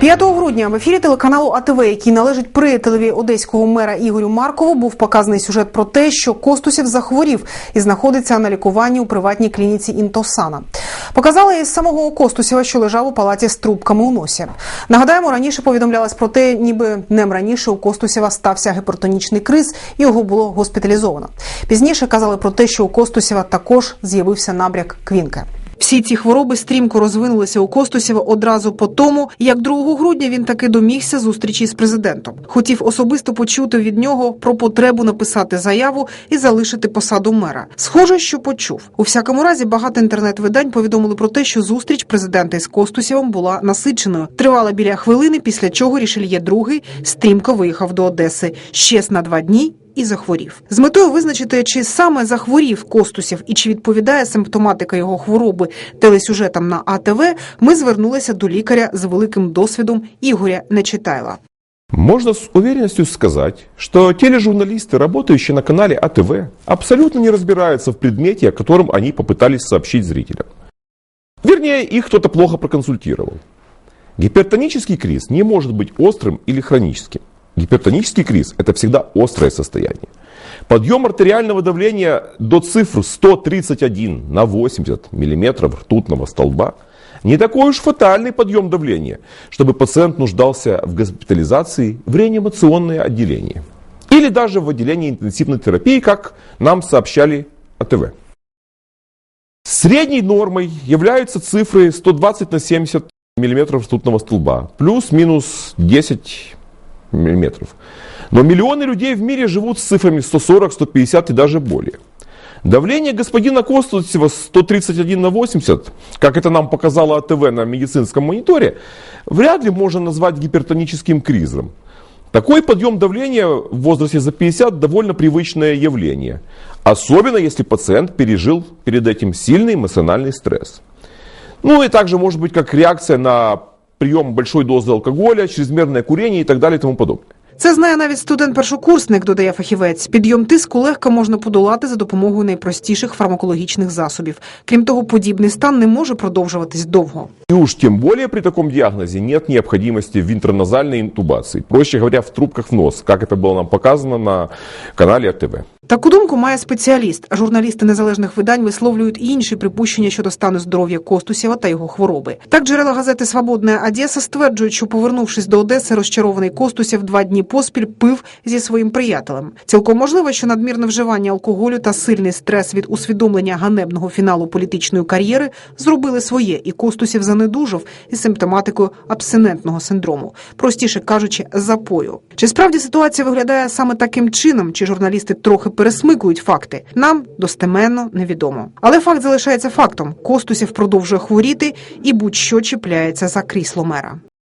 5 грудня в ефірі телеканалу АТВ, який належить приятелеві одеського мера Ігорю Маркову, був показаний сюжет про те, що Костусів захворів і знаходиться на лікуванні у приватній клініці Інтосана. Показали із самого Костусєва, що лежав у палаті з трубками у носі. Нагадаємо, раніше повідомлялось про те, ніби днем раніше у Костусєва стався гіпертонічний криз, і його було госпіталізовано. Пізніше казали про те, що у Костусєва також з'явився набряк квінки. Всі ці хвороби стрімко розвинулися у Костусєва одразу по тому, як 2 грудня він таки домігся зустрічі з президентом. Хотів особисто почути від нього про потребу написати заяву і залишити посаду мера. Схоже, що почув. У всякому разі, багато інтернет-видань повідомили про те, що зустріч президента із Костусєвим була насиченою. Тривала біля хвилини, після чого Рішельє другий стрімко виїхав до Одеси ще на два дні і захворів. З метою визначити, чи саме захворів Костусів і чи відповідає симптоматика його хвороби телесюжетам на АТВ, ми звернулися до лікаря з великим досвідом Ігоря Нечитайла. Можно с уверенностью сказать, что тележурналисты, работающие на канале АТВ, абсолютно не разбираются в предмете, о котором они попытались сообщить зрителям. Вернее, их кто-то плохо проконсультировал. Гипертонический криз не может быть острым или хроническим. Гипертонический криз – это всегда острое состояние. Подъем артериального давления до цифр 131 на 80 мм ртутного столба не такой уж фатальный подъем давления, чтобы пациент нуждался в госпитализации в реанимационное отделение. Или даже в отделении интенсивной терапии, как нам сообщали АТВ. Средней нормой являются цифры 120 на 70 мм ртутного столба, плюс-минус 10 миллиметров. Но миллионы людей в мире живут с цифрами 140, 150 и даже более. Давление господина Костусева 131 на 80, как это нам показало АТВ на медицинском мониторе, вряд ли можно назвать гипертоническим кризом. Такой подъем давления в возрасте за 50 довольно привычное явление. Особенно если пациент пережил перед этим сильный эмоциональный стресс. Ну и также может быть как реакция на прием большой дозы алкоголя, чрезмірне куріння і так далі, тому подобне. Це знає навіть студент-першокурсник, додає фахівець. Підйом тиску легко можна подолати за допомогою найпростіших фармакологічних засобів. Крім того, подібний стан не може продовжуватись довго. И уж тем более при таком диагнозе нет необходимости в интраназальной интубации. Проще говоря, в трубках в нос, как это было нам показано на канале АТВ. Таку думку має спеціаліст. Журналісти незалежних видань висловлюють інші припущення щодо стану здоров'я Костусєва та його хвороби. Так, джерела газети Свободна Одеса стверджують, що повернувшись до Одеси, розчарований Костусєв два дні поспіль пив зі своїм приятелем. Цілком можливо, що надмірне вживання алкоголю та сильний стрес від усвідомлення ганебного фіналу політичної кар'єри зробили своє, і Костусєв занедужав із симптоматикою абсинентного синдрому, простіше кажучи, запою. Чи справді ситуація виглядає саме таким чином, чи журналісти трохи пересмикують факти, нам достеменно невідомо. Але факт залишається фактом: Костусів продовжує хворіти і будь-що чіпляється за крісло мера.